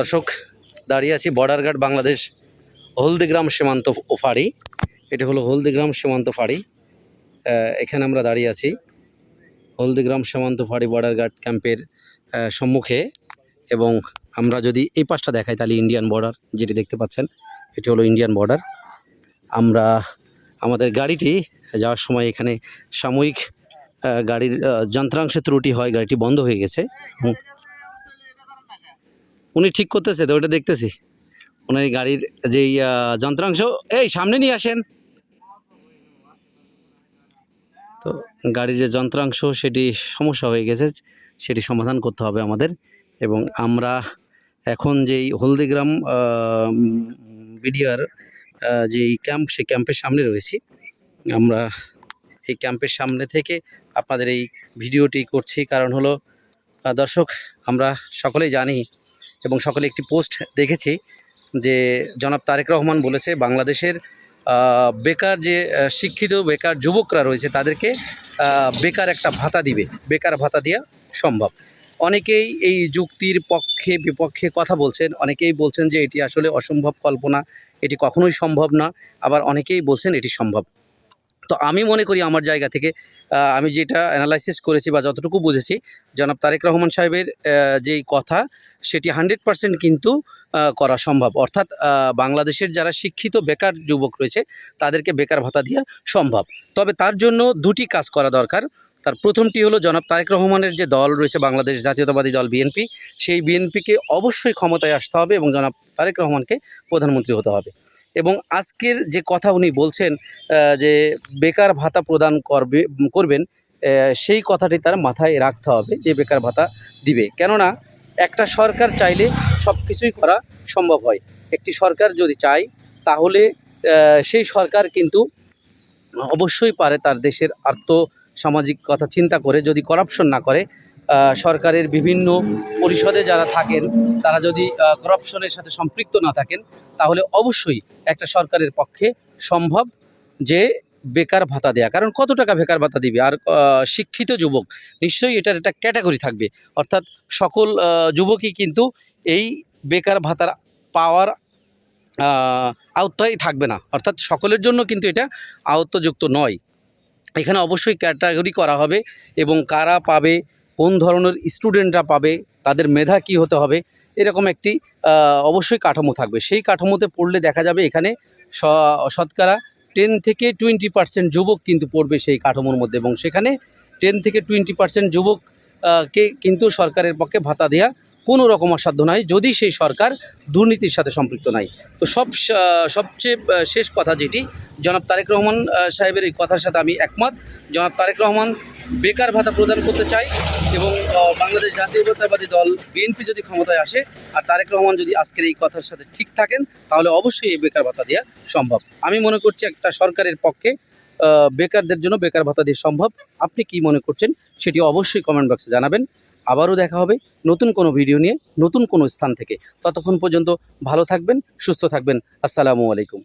দর্শক, দাঁড়িয়ে আছি বর্ডার গার্ড বাংলাদেশ হলদিগ্রাম সীমান্ত ফাঁড়ি। এটা হলো হলদিগ্রাম সীমান্ত ফাঁড়ি। এখানে আমরা দাঁড়িয়ে আছি হলদিগ্রাম সীমান্ত ফাঁড়ি বর্ডার গার্ড ক্যাম্পের সম্মুখে। এবং আমরা যদি এই পাশটা দেখাই, তাহলে ইন্ডিয়ান বর্ডার, যেটি দেখতে পাচ্ছেন, এটি হলো ইন্ডিয়ান বর্ডার। আমরা, আমাদের গাড়িটি যাওয়ার সময় এখানে সাময়িক গাড়ির যন্ত্রাংশে ত্রুটি হয়, গাড়িটি বন্ধ হয়ে গেছে। উনি ঠিক করতেছে তো ওটা দেখতেছি। এই গাড়ির যেই যন্ত্রাংশ, এই সামনে নিয়ে আসেন। তো গাড়ির যে যন্ত্রাংশ, সেটি সমস্যা হয়ে গেছে, সেটি সমাধান করতে হবে আমাদের। এবং আমরা এখন যেই হলদিগ্রাম বিডিআর যেই ক্যাম্প, সেই ক্যাম্পের সামনে রয়েছি। আমরা এই ক্যাম্পের সামনে থেকে আপনাদের এই ভিডিওটি করছি। কারণ হলো দর্শক, আমরা সকলেই জানি এবং সকলে একটি পোস্ট দেখেছি যে জনাব তারেক রহমান বলেছে, বাংলাদেশের বেকার যে শিক্ষিত বেকার যুবকরা রয়েছে তাদেরকে বেকার একটা ভাতা দিবে, বেকার ভাতা দেওয়া সম্ভব। অনেকেই এই যুক্তির পক্ষে, বিপক্ষে কথা বলছেন, অনেকেই বলছেন যে এটি আসলে অসম্ভব কল্পনা, এটি কখনোই সম্ভব না, আবার অনেকেই বলছেন এটি সম্ভব। তো আমি মনে করি আমার জায়গা থেকে আমি যেটা অ্যানালাইসিস করেছি বা যতটুকু বুঝেছি, জনাব তারেক রহমান সাহেবের যেই কথা, সেটি হান্ড্রেড পার্সেন্ট কিন্তু করা সম্ভব। অর্থাৎ বাংলাদেশের যারা শিক্ষিত বেকার যুবক রয়েছে, তাদেরকে বেকার ভাতা দেওয়া সম্ভব। তবে তার জন্য দুটি কাজ করা দরকার। তার প্রথমটি হলো, জনাব তারেক রহমানের যে দল রয়েছে, বাংলাদেশ জাতীয়তাবাদী দল বিএনপি সেই বিএনপিকে অবশ্যই ক্ষমতায় আসতে হবে এবং জনাব তারেক রহমানকে প্রধানমন্ত্রী হতে হবে। এবং আজকের যে কথা উনি বলছেন যে বেকার ভাতা প্রদান করবে, করবেন সেই কথাটি তার মাথায় রাখতে হবে যে বেকার ভাতা দিবে। কেননা, একটা সরকার চাইলে সব কিছুই করা সম্ভব হয়। একটি সরকার যদি চায়, তাহলে সেই সরকার কিন্তু অবশ্যই পারে তার দেশের আর্থ সামাজিক কথা চিন্তা করে, যদি করাপশন না করে সরকারের বিভিন্ন পরিষদে যারা থাকেন, তারা যদি করাপশনের সাথে সম্পৃক্ত না থাকেন, তাহলে অবশ্যই একটা সরকারের পক্ষে সম্ভব যে বেকার ভাতা দেয়া। কারণ কত টাকা বেকার ভাতা দিবে? আর শিক্ষিত যুবক, নিশ্চয়ই এটার একটা ক্যাটাগরি থাকবে। অর্থাৎ সকল যুবকই কিন্তু এই বেকার ভাতার পাওয়ার আওতায় থাকবে না। অর্থাৎ সকলের জন্য কিন্তু এটা আওতযুক্ত নয়। এখানে অবশ্যই ক্যাটাগরি করা হবে এবং কারা পাবে কোন ধরনের স্টুডেন্টরা পাবে, তাদের মেধা কী হতে হবে, এরকম একটি অবশ্যই কাঠামো থাকবে। সেই কাঠামোতে পড়লে দেখা যাবে এখানে শতকরা টেন থেকে টোয়েন্টি পার্সেন্ট যুবক কিন্তু পড়বে সেই কাঠামোর মধ্যে এবং সেখানে টেন থেকে টোয়েন্টি পার্সেন্ট যুবককে কিন্তু সরকারের পক্ষে ভাতা দেওয়া কোনো রকম অসাধ্য নয়, যদি সেই সরকার দুর্নীতির সাথে সম্পৃক্ত নাই। তো সব সবচেয়ে শেষ কথা যেটি, জনাব তারেক রহমান সাহেবের এই কথার সাথে আমি একমত। জনাব তারেক রহমান বেকার ভাতা প্রদান করতে চাই এবং বাংলাদেশ জাতীয়তাবাদী দল বিএনপি যদি ক্ষমতায় আসে আর তারেক রহমান যদি আজকের এই কথার সাথে ঠিক থাকেন, তাহলে অবশ্যই এই বেকার ভাতা দেওয়া সম্ভব। আমি মনে করছি একটা সরকারের পক্ষে বেকারদের জন্য বেকার ভাতা দিয়ে সম্ভব। আপনি কি মনে করছেন সেটি অবশ্যই কমেন্ট বক্সে জানাবেন। আবারও দেখা হবে নতুন কোনো ভিডিও নিয়ে, নতুন কোনো স্থান থেকে। ততক্ষণ পর্যন্ত ভালো থাকবেন, সুস্থ থাকবেন। আসসালামু আলাইকুম।